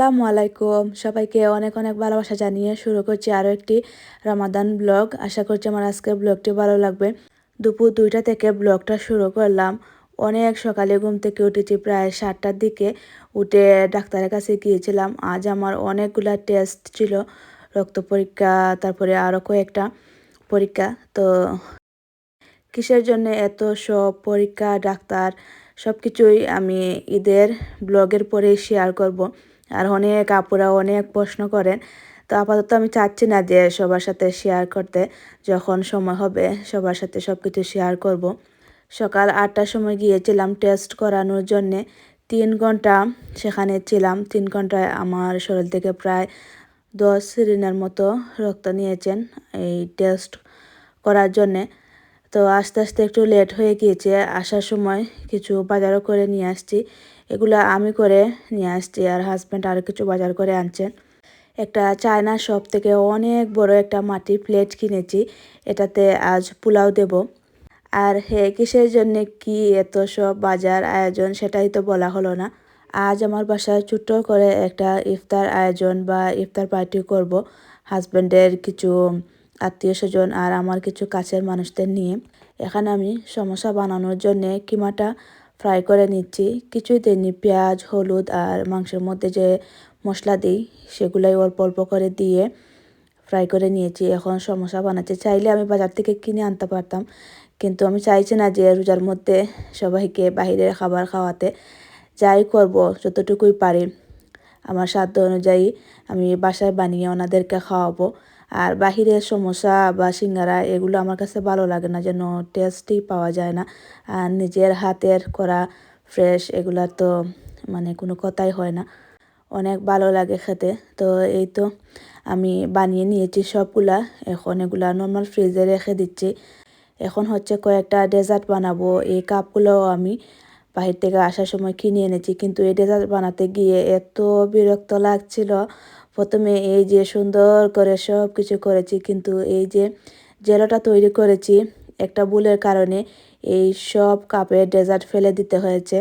আসসালামু আলাইকুম। সবাইকে অনেক অনেক ভালোবাসা জানিয়ে শুরু করছি আরও একটি রমাদান ব্লগ। আশা করছি আমার আজকের ব্লগটি ভালো লাগবে। দুপুর দুইটা থেকে ব্লগটা শুরু করলাম। অনেক সকালে ঘুম থেকে উঠেছি, প্রায় সাতটার দিকে উঠে ডাক্তারের কাছে গিয়েছিলাম। আজ আমার অনেকগুলা টেস্ট ছিল, রক্ত পরীক্ষা, তারপরে আরও কয়েকটা পরীক্ষা। তো কিসের জন্য এত সব পরীক্ষা, ডাক্তার সব কিছুই আমি ঈদের ব্লগের পরে শেয়ার করব। আর অনেক আপুরা অনেক প্রশ্ন করেন। তো আপাতত আমি চাচ্ছি না যে সবার সাথে শেয়ার করতে, যখন সময় হবে সবার সাথে সব কিছু শেয়ার করব। সকাল আটটার সময় গিয়েছিলাম টেস্ট করানোর জন্যে। তিন ঘণ্টা সেখানে ছিলাম। তিন ঘন্টায় আমার শরীর থেকে প্রায় দশ সিরিনের মতো রক্ত নিয়েছেন এই টেস্ট করার জন্যে। তো আস্তে আস্তে একটু লেট হয়ে গিয়েছে, আসার সময় কিছু বাজারও করে নিয়ে আসছি। এগুলো আমি করে নিয়ে আসছি আর হাজব্যান্ড আরও কিছু বাজার করে আনছেন। একটা চায়না শপ থেকে অনেক বড় একটা মাটির প্লেট কিনেছি। এটাতে আজ পোলাও দেব। আর হে, কিসের জন্য কি এত সব বাজার আয়োজন সেটাই তো বলা হলো না। আজ আমার বাসায় ছোট্ট করে একটা ইফতার আয়োজন বা ইফতার পার্টি করব হাজব্যান্ডের কিছু আত্মীয় স্বজন আর আমার কিছু কাছের মানুষদের নিয়ে। এখানে আমি সমস্যা বানানোর জন্যে কিমাটা ফ্রাই করে নিচ্ছি। কিছুই দিইনি, পেঁয়াজ, হলুদ আর মাংসের মধ্যে যে মশলা দিই, সেগুলাই অল্প অল্প করে দিয়ে ফ্রাই করে নিয়েছি। এখন সমোসা বানাচ্ছি। চাইলে আমি বাজার থেকে কিনে আনতে পারতাম, কিন্তু আমি চাইছি না যে রোজার মধ্যে সবাইকে বাহিরের খাবার খাওয়াতে। যাই করব, যতটুকুই পারি। আমার সাধ্য অনুযায়ী আমি বাসায় বানিয়ে ওনাদেরকে খাওয়াবো। আর বাহিরের সমোসা বা সিঙ্গারা এগুলো আমার কাছে ভালো লাগে না, যেন টেস্টই পাওয়া যায় না। আর নিজের হাতের করা ফ্রেশ এগুলা তো মানে কোনো কথাই হয় না। অনেক ভালো লাগে খেতে। তো এই তো আমি বানিয়ে নিয়েছি সবগুলা। এখন এগুলা নর্মাল ফ্রিজে রেখে দিচ্ছি। এখন হচ্ছে কয়েকটা ডেজার্ট বানাবো। এই কাপগুলোও আমি বাহির থেকে আসার সময় কিনে এনেছি। কিন্তু এই ডেজার্ট বানাতে গিয়ে এত বিরক্ত লাগছিল। প্রথমে এই যে সুন্দর করে সব কিছু করেছি, কিন্তু এই যে জেলোটা তৈরি করেছি একটা ভুলের কারণে এই সব কাপে ডেজার্ট ফেলে দিতে হয়েছে।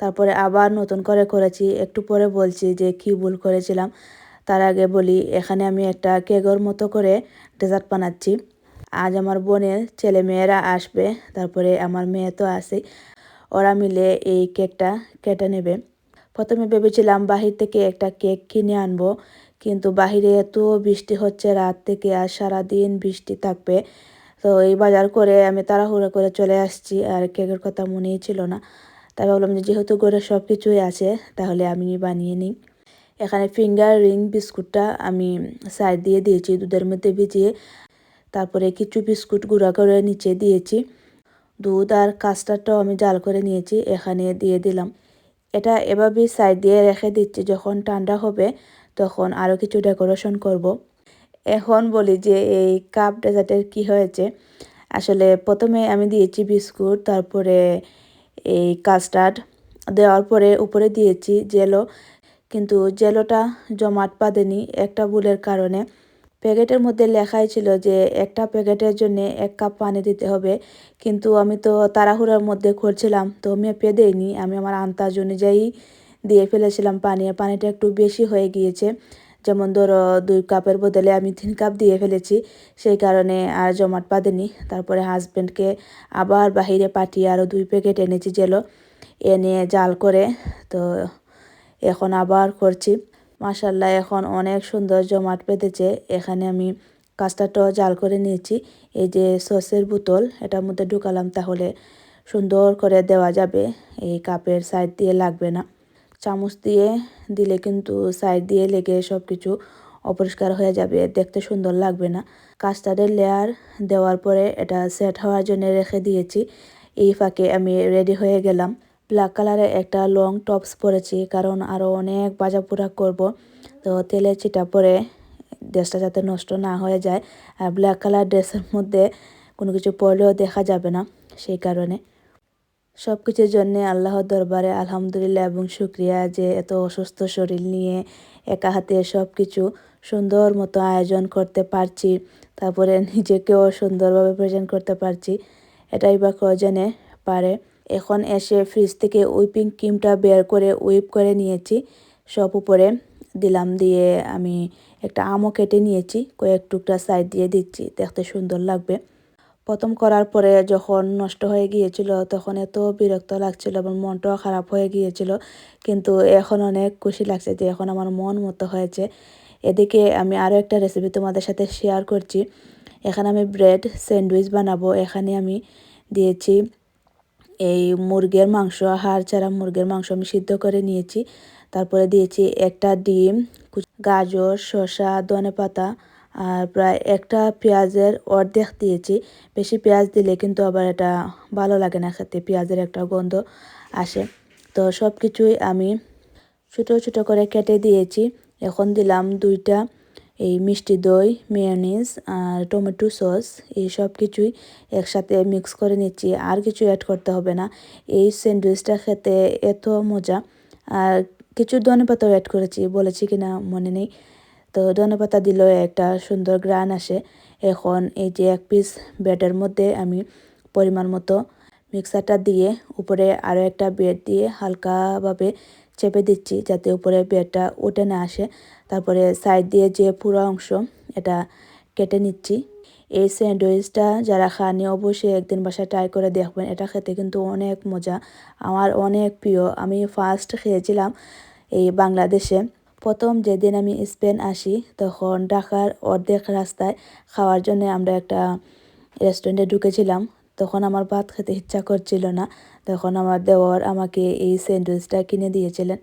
তারপরে আবার নতুন করে করেছি। একটু পরে বলছি যে কি ভুল করেছিলাম। তার আগে বলি, এখানে আমি একটা কেগর মতো করে ডেজার্ট বানাচ্ছি। আজ আমার বোনের ছেলে মেয়েরা আসবে, তারপরে আমার মেয়ে তো আসে ওরা মিলে এই কেকটা কেটে নেবে। প্রথমে ভেবেছিলাম বাহির থেকে একটা কেক কিনে আনব। কিন্তু বাহিরে এত বৃষ্টি হচ্ছে, রাত থেকে আর সারাদিন বৃষ্টি থাকবে। তো এই বাজার করে আমি তাড়াহুড়ো করে চলে আসছি আর কেকের কথা মনেই ছিল না। তাই ভাবলাম যে যেহেতু করে সব কিছুই আছে, তাহলে আমি বানিয়ে নিই। এখানে ফিঙ্গার রিং বিস্কুটটা আমি সাইড দিয়ে দিয়েছি, দুধের মধ্যে ভিজিয়ে তারপরে কিছু বিস্কুট গুঁড়া করে নিচে দিয়েছি। দুধ আর কাস্টারটাও আমি জাল করে নিয়েছি, এখানে দিয়ে দিলাম। এটা এভাবেই সাইড দিয়ে রেখে দিচ্ছি, যখন ঠান্ডা হবে তখন আরও কিছু ডেকোরেশন করব। এখন বলি যে এই কাপ ডেজার্টের কি হয়েছে? আসলে প্রথমে আমি দিয়েছি বিস্কুট, তারপরে এই কাস্টার্ড দেওয়ার পরে উপরে দিয়েছি জেলো। কিন্তু জেলোটা জমাট বাঁধেনি একটা ভুলের কারণে। প্যাকেটের মধ্যে লেখাই ছিল যে একটা প্যাকেটের জন্য এক কাপ পানি দিতে হবে। কিন্তু আমি তো তাড়াহুড়োর মধ্যে করছিলাম, তো মেপে দেইনি। আমি আমার আন্দাজ অনুযায়ী দিয়ে ফেলেছিলাম পানি। পানিটা একটু বেশি হয়ে গিয়েছে। যেমন ধরো, দুই কাপের বদলে আমি তিন কাপ দিয়ে ফেলেছি। সেই কারণে আর জমাট বাঁধেনি। তারপরে হাজব্যান্ডকে আবার বাহিরে পাঠিয়ে আরও দুই প্যাকেট এনেছি জেলো। এনে জাল করে তো এখন আবার করছি। মাসাল্লাহ এখন অনেক সুন্দর জমাট পেতেছে এখানে আমি কাস্টারটাও জাল করে নিয়েছি। এই যে সসের বোতল, এটার মধ্যে ঢুকালাম তাহলে সুন্দর করে দেওয়া যাবে। এই কাপের সাইড দিয়ে লাগবে না। চামচ দিয়ে দিলে কিন্তু সাইড দিয়ে লেগে সব কিছু অপরিষ্কার হয়ে যাবে। দেখতে সুন্দর লাগবে না। কাস্টার্ডের লেয়ার দেওয়ার পরে এটা সেট হওয়ার জন্য রেখে দিয়েছি। এই ফাঁকে আমি রেডি হয়ে গেলাম। ব্ল্যাক কালারে একটা লং টপস পরেছি, কারণ আরও অনেক বাজা পোড়া করব। তো তেলে চিটা পরে ড্রেসটা যাতে নষ্ট না হয়ে যায়। আর ব্ল্যাক কালার ড্রেসের মধ্যে কোনো কিছু পরলেও দেখা যাবে না সেই কারণে। সব কিছুর জন্যে আল্লাহর দরবারে আলহামদুলিল্লাহ এবং শুক্রিয়া যে এত অসুস্থ শরীর নিয়ে একা হাতে সব কিছু সুন্দর মতো আয়োজন করতে পারছি, তারপরে নিজেকেও সুন্দরভাবে প্রেজেন্ট করতে পারছি, এটাই বা কজনে পারে। এখন এসে ফ্রিজ থেকে উইপিং ক্রিমটা বের করে উইপ করে নিয়েছি, সব উপরে দিলাম, দিয়ে আমি একটা আমও কেটে নিয়েছি, কয়েক টুকরা সাইড দিয়ে দিচ্ছি, দেখতে সুন্দর লাগবে। প্রথম করার পরে যখন নষ্ট হয়ে গিয়েছিল, তখন এত বিরক্ত লাগছিল এবং মনটাও খারাপ হয়ে গিয়েছিল। কিন্তু এখন অনেক খুশি লাগছে যে এখন আমার মন মতো হয়েছে। এদিকে আমি আরও একটা রেসিপি তোমাদের সাথে শেয়ার করছি। এখানে আমি ব্রেড স্যান্ডউইচ বানাবো। এখানে আমি দিয়েছি এই মুরগের মাংস, হাড় ছাড়া মুরগের মাংস আমি সিদ্ধ করে নিয়েছি। তারপরে দিয়েছি একটা ডিম, গাজর, শসা ধনে পাতা আর প্রায় একটা পেঁয়াজের অর্ধেক দিয়েছি। বেশি পেঁয়াজ দিলে কিন্তু আবার এটা ভালো লাগে না খেতে, পেঁয়াজের একটা গন্ধ আসে। তো সব কিছুই আমি ছোটো ছোটো করে কেটে দিয়েছি। এখন দিলাম দুইটা এই মিষ্টি দই, মেয়নিজ আর টমেটো সস, এই সব কিছুই একসাথে মিক্স করে নিচ্ছি। আর কিছু অ্যাড করতে হবে না। এই স্যান্ডউইচটা খেতে এত মজা। আর কিছু ধনে পাতাও অ্যাড করেছি, বলেছি কিনা মনে নেই। তো ধনেপাতা দিলেও একটা সুন্দর গ্রান আসে। এখন এই যে এক পিস ব্রেডের মধ্যে আমি পরিমাণ মতো মিক্সারটা দিয়ে উপরে আরও একটা বেড দিয়ে হালকাভাবে চেপে দিচ্ছি যাতে উপরে বেডটা উঠে না আসে। তারপরে সাইড দিয়ে যে পুরো অংশ এটা কেটে নিচ্ছি। এই স্যান্ডউইচটা যারা খানি অবশ্যই একদিন বাসায় ট্রাই করে দেখবেন। এটা খেতে কিন্তু অনেক মজা। আমার অনেক প্রিয়। আমি ফার্স্ট খেয়েছিলাম এই বাংলাদেশে। প্রথম যেদিন আমি স্পেন আসি, তখন ঢাকার অর্ধেক রাস্তায় খাওয়ার জন্য আমরা একটা রেস্টুরেন্টে ঢুকেছিলাম। তখন আমার ভাত খেতে ইচ্ছা করছিল না। তখন আমার দেওয়ার আমাকে এই স্যান্ডউইচটা কিনে দিয়েছিলেন।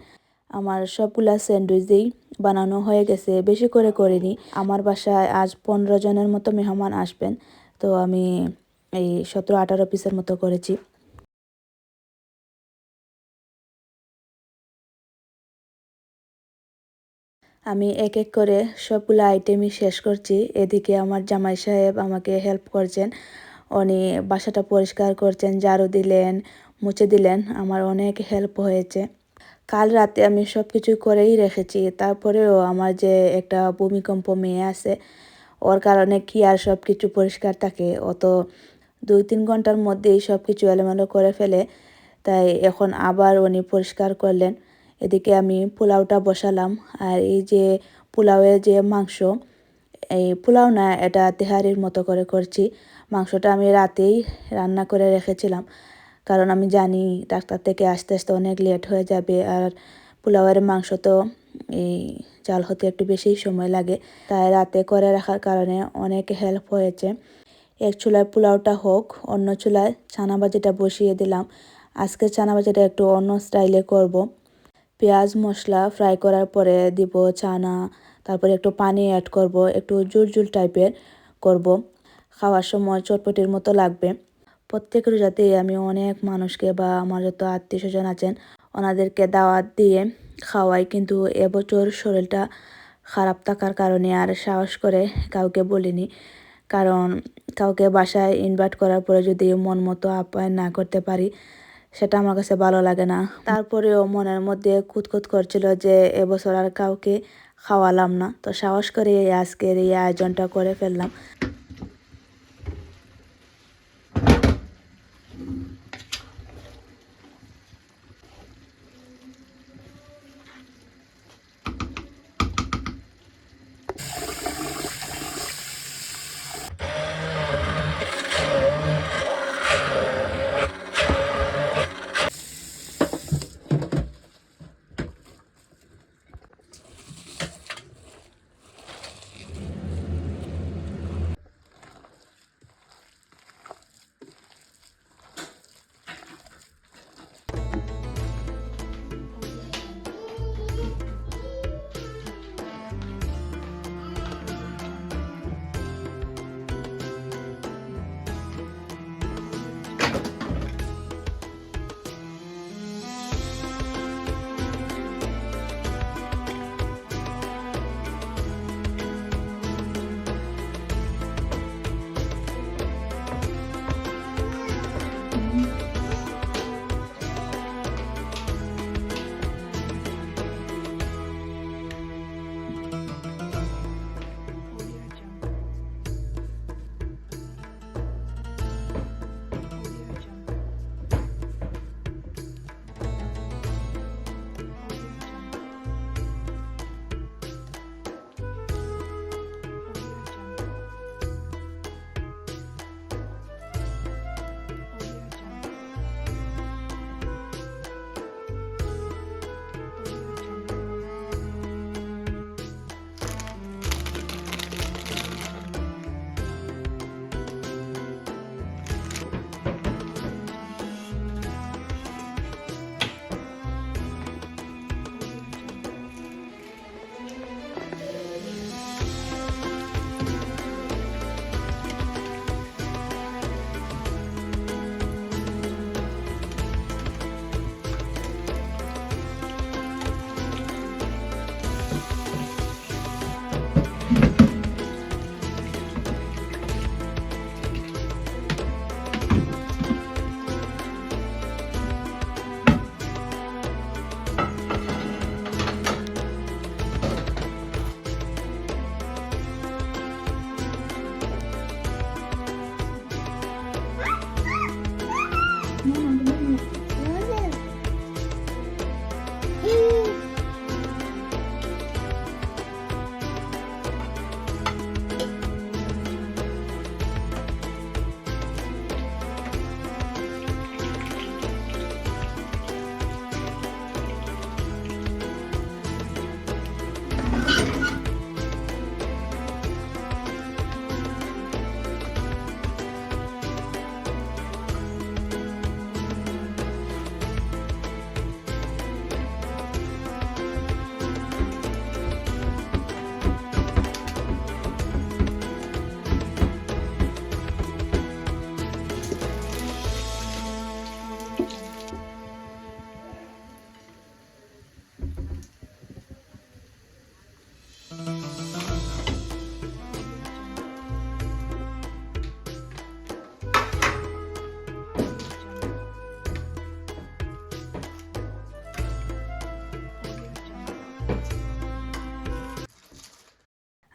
আমার সবগুলা স্যান্ডউইচই বানানো হয়ে গেছে, বেশি করে করিনি। আমার বাসায় আজ পনেরো জনের মতো মেহমান আসবেন। তো আমি এই সতেরো আঠারো পিসের মতো করেছি। আমি এক এক করে সবগুলো আইটেমই শেষ করছি। এদিকে আমার জামাই সাহেব আমাকে হেল্প করছেন। উনি বাসাটা পরিষ্কার করছেন, ঝাড়ু দিলেন, মুছে দিলেন। আমার অনেক হেল্প হয়েছে। কাল রাতে আমি সব কিছু করেই রেখেছি। তারপরেও আমার যে একটা ভূমিকম্প মেয়ে আছে, ওর কারণে কি আর সব কিছু পরিষ্কার থাকে? অত দুই তিন ঘণ্টার মধ্যেই সব কিছু এলোমেলো করে ফেলে। তাই এখন আবার উনি পরিষ্কার করলেন। এদিকে আমি পোলাওটা বসালাম। আর এই যে পোলাওয়ের যে মাংস, এই পোলাও না, এটা তেহারির মতো করে করছি। মাংসটা আমি রাতেই রান্না করে রেখেছিলাম। কারণ আমি জানি ডাক্তার থেকে আস্তে আস্তে অনেক লেট হয়ে যাবে। আর পোলাওয়ের মাংস তো এই চাল হতে একটু বেশি সময় লাগে। তাই রাতে করে রাখার কারণে অনেক হেল্প হয়েছে। এক চুলায় পোলাওটা হোক, অন্য চুলায় ছানা ভাজিটা বসিয়ে দিলাম। আজকে ছানা ভাজিটা একটু অন্য স্টাইলে করব। পেঁয়াজ মশলা ফ্রাই করার পরে দিব চানা, তারপরে একটু পানি অ্যাড করব, একটু জুল জুল টাইপের করব। খাওয়ার সময় চটপটির মতো লাগবে। প্রত্যেক রোজাতে আমি অনেক মানুষকে বা আমার যত আত্মীয় স্বজন আছেন, ওনাদেরকে দাওয়াত দিয়ে খাওয়াই, কিন্তু এবছর শরীরটা খারাপ থাকার কারণে আর সাহস করে কাউকে বলিনি। কারণ কাউকে বাসায় ইনভাইট করার পরে যদি মন মতো আপ্যায়ন না করতে পারি সেটা আমার কাছে ভালো লাগে না। তারপরেও মনের মধ্যে কুতকুত করছিল যে এবছর আর কাউকে খাওয়ালাম না। তো সাহস করে আজকের এই আয়োজনটা করে ফেললাম।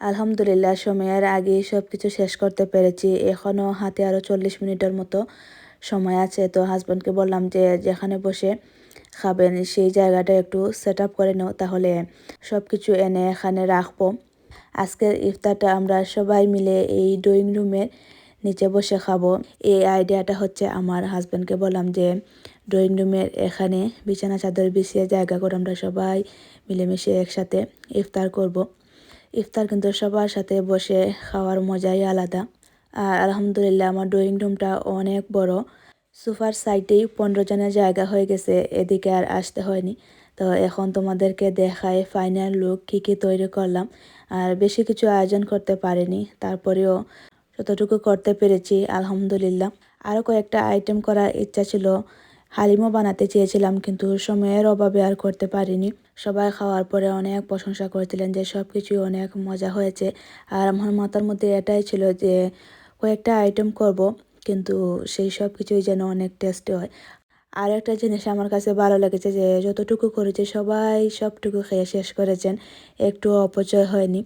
আলহামদুলিল্লাহ, সময়ের আগেই সব কিছু শেষ করতে পেরেছি। এখনও হাতে আরও চল্লিশ মিনিটের মতো সময় আছে। তো হাজব্যান্ডকে বললাম যে, যেখানে বসে খাবেন সেই জায়গাটা একটু সেট আপ করে নাও, তাহলে সব কিছু এনে এখানে রাখব। আজকের ইফতারটা আমরা সবাই মিলে এই ড্রয়িং রুমের নিচে বসে খাব। এই আইডিয়াটা হচ্ছে আমার হাজব্যান্ডকে বললাম যে, ড্রয়িং রুমের এখানে বিছানা, চাদর বিছিয়ে জায়গা করে আমরা সবাই মিলেমিশে একসাথে ইফতার করব। ইফতার কিন্তু সবার সাথে বসে খাওয়ার মজাই আলাদা। আর আলহামদুলিল্লাহ আমার ড্রয়িং রুমটা অনেক বড়। সোফার সাইডেই পনেরো জনের জায়গা হয়ে গেছে, এদিকে আর আসতে হয়নি। তো এখন তোমাদেরকে দেখায় ফাইনাল লুক কী কী তৈরি করলাম। আর বেশি কিছু আয়োজন করতে পারিনি, তারপরেও যতটুকু করতে পেরেছি, আলহামদুলিল্লাহ। আরও কয়েকটা আইটেম করার ইচ্ছা ছিল। হালিমও বানাতে চেয়েছিলাম, কিন্তু সময়ের অভাবে আর করতে পারিনি। সবাই খাওয়ার পরে অনেক প্রশংসা করেছিলেন যে সব কিছুই অনেক মজা হয়েছে। আর আমার মাথার মধ্যে এটাই ছিল যে কয়েকটা আইটেম করব, কিন্তু সেই সব কিছুই যেন অনেক টেস্টি হয়। আর একটা জিনিস আমার কাছে ভালো লেগেছে যে যতটুকু করেছে সবাই সবটুকু খেয়ে শেষ করেছেন, একটু অপচয় হয়নি।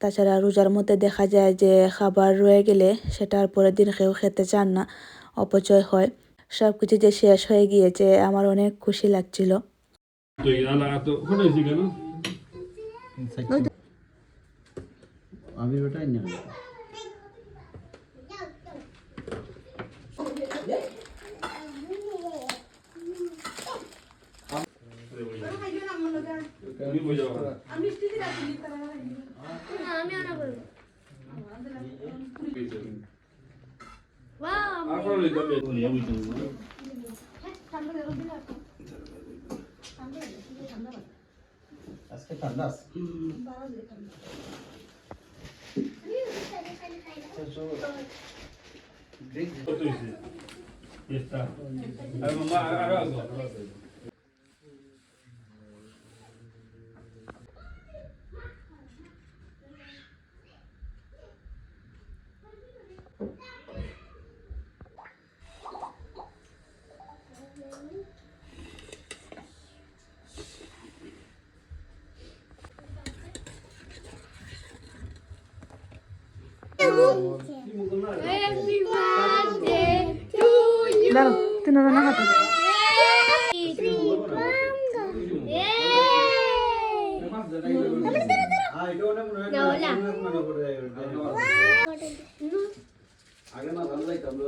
তাছাড়া রোজার মধ্যে দেখা যায় যে খাবার রয়ে গেলে সেটার পরের দিন কেউ খেতে চান না, অপচয় হয়। সব কিছু যে শেষ হয়ে গিয়েছে আমার অনেক খুশি লাগছিল। আমি ওটাই না আজকে ঠান্ডা আছে কত হয়েছে এস্তা আর দাঁড়ো তিনজনে হাতে হ্যাঁ এটা অনেক মনে হয় না, ওলা। মনে করে আগে না ভালো লাগতো আমরা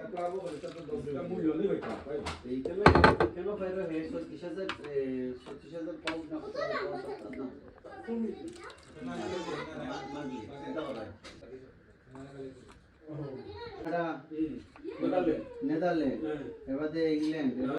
আচ্ছা মানে হয় নেদারল্যান্ড এবারে ইংল্যান্ড